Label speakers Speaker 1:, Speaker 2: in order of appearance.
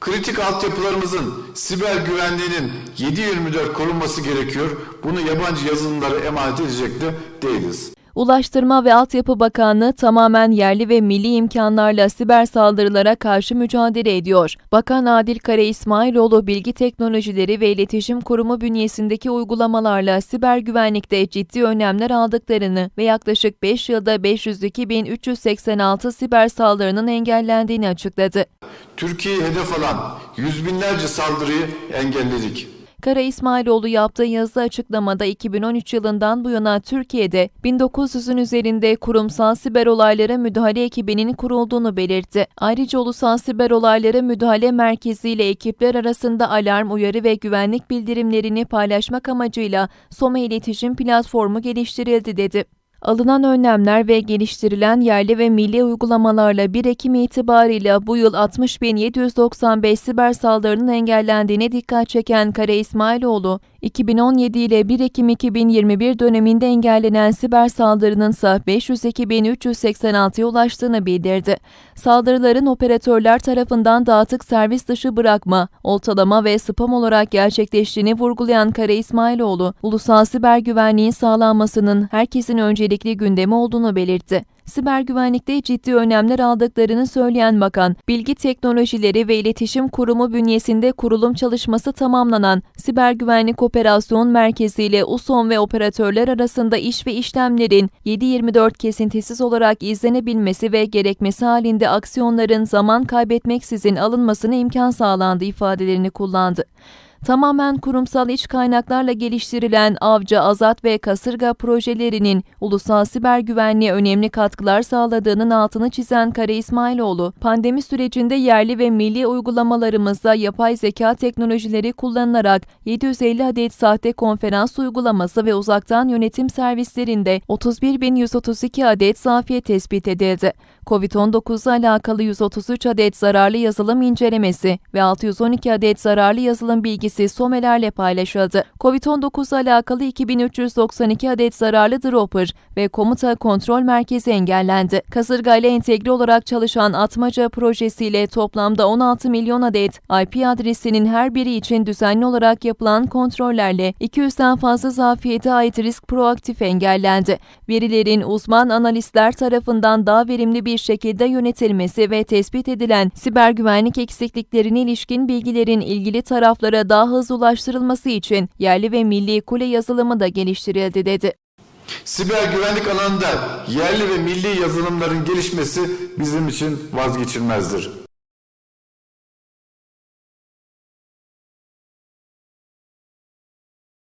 Speaker 1: Kritik altyapılarımızın siber güvenliğinin 7-24 korunması gerekiyor. Bunu yabancı yazılımlara emanet edecek de değiliz.
Speaker 2: Ulaştırma ve Altyapı Bakanlığı tamamen yerli ve milli imkanlarla siber saldırılara karşı mücadele ediyor. Bakan Adil Kara İsmailoğlu Bilgi Teknolojileri ve İletişim Kurumu bünyesindeki uygulamalarla siber güvenlikte ciddi önlemler aldıklarını ve yaklaşık 5 yılda 502.386 siber saldırının engellendiğini açıkladı.
Speaker 1: Türkiye'yi hedef alan yüz binlerce saldırıyı engelledik.
Speaker 2: Kara İsmailoğlu yaptığı yazılı açıklamada 2013 yılından bu yana Türkiye'de 1900'ün üzerinde kurumsal siber olaylara müdahale ekibinin kurulduğunu belirtti. Ayrıca ulusal siber olaylara müdahale merkezi ile ekipler arasında alarm, uyarı ve güvenlik bildirimlerini paylaşmak amacıyla Soma İletişim Platformu geliştirildi dedi. Alınan önlemler ve geliştirilen yerli ve milli uygulamalarla 1 Ekim itibarıyla bu yıl 60.795 siber saldırının engellendiğine dikkat çeken Kara İsmailoğlu, 2017 ile 1 Ekim 2021 döneminde engellenen siber saldırının ise 502.386'ya ulaştığını bildirdi. Saldırıların operatörler tarafından dağıtık servis dışı bırakma, oltalama ve spam olarak gerçekleştiğini vurgulayan Kara İsmailoğlu, ulusal siber güvenliğin sağlanmasının herkesin öncelikli gündemi olduğunu belirtti. Siber güvenlikte ciddi önlemler aldıklarını söyleyen bakan, Bilgi Teknolojileri ve İletişim Kurumu bünyesinde kurulum çalışması tamamlanan Siber Güvenlik Operasyon Merkezi ile USOM ve operatörler arasında iş ve işlemlerin 7-24 kesintisiz olarak izlenebilmesi ve gerekmesi halinde aksiyonların zaman kaybetmeksizin alınmasına imkan sağlandı ifadelerini kullandı tamamen kurumsal iç kaynaklarla geliştirilen Avcı, Azat ve Kasırga projelerinin ulusal siber güvenliğe önemli katkılar sağladığının altını çizen Kara İsmailoğlu, pandemi sürecinde yerli ve milli uygulamalarımızda yapay zeka teknolojileri kullanılarak 750 adet sahte konferans uygulaması ve uzaktan yönetim servislerinde 31.132 adet zafiyet tespit edildi. COVID-19 alakalı 133 adet zararlı yazılım incelemesi ve 612 adet zararlı yazılım bilgisi SOME'lerle paylaşıldı. COVID-19 alakalı 2392 adet zararlı dropper ve komuta kontrol merkezi engellendi. Kasırga ile entegre olarak çalışan Atmaca projesiyle toplamda 16 milyon adet IP adresinin her biri için düzenli olarak yapılan kontrollerle 200'den fazla zafiyete ait risk proaktif engellendi. Verilerin uzman analistler tarafından daha verimli bir şekilde yönetilmesi ve tespit edilen siber güvenlik eksikliklerine ilişkin bilgilerin ilgili taraflara daha hızlı ulaştırılması için yerli ve milli kule yazılımı da geliştirildi dedi.
Speaker 1: Siber güvenlik alanında yerli ve milli yazılımların gelişmesi bizim için vazgeçilmezdir.